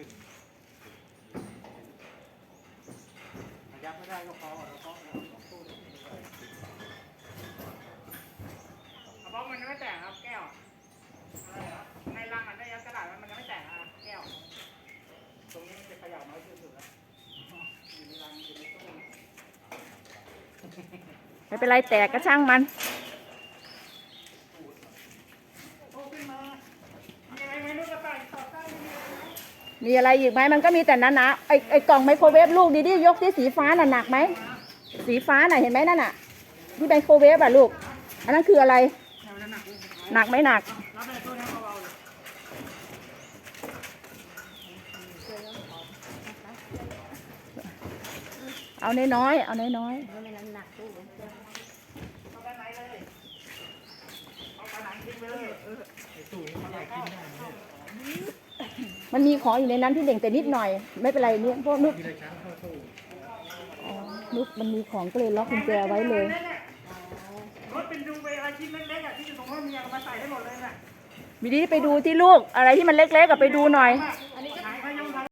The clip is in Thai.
ึ้นขยับไม่ได้ก็พอแล้วก็องเพราะมันไม่แตกครับแก้วอะไรครับในรังมันได้ยัดกระดาษมันยังไม่แตกอะแก้ว ตรงนี้จะขยับน้อยที่สุดแล้อยู่ในรังอยู่ในตู้ไม่เป็นไรแตกก็ช่างมัน มีอะไรอีกไหมมันก็มีแต่นั้นนะไอไอกล่องไมโครเวฟลูกดีๆยกที่สีฟ้าน่ะหนักไหมสีฟ้าน่ะเห็นไหมนั่นน่ะ ที่ไมโครเวฟอะลูก อันนั้นคืออะไรแถวนั้นหนักเลยหนักไหมหนักรับในตู้นี้เบาๆเลยเอาน้อยๆเอาน้อยเอาด้านในเลยเอาผนังทิ้งไปเลยเออไอ้ตู้นี้มันอะไรกินได้เนี่ยๆ มันมีของอยู่ในนั้นที่เด่งแต่นิดหน่อย ไม่เป็นไรนี่พวกนุ๊กนุ๊กมันมีของก็เลยล็อกกุญแจไว้เลยรถเป็นดูไปอะไรที่เล็กๆอะที่อยู่ตรงนู้นมียมาใส่ให้หมดเลยน่ะวิดีไปดูที่ลูกอะไรที่มันเล็กๆกับไปดูหน่อย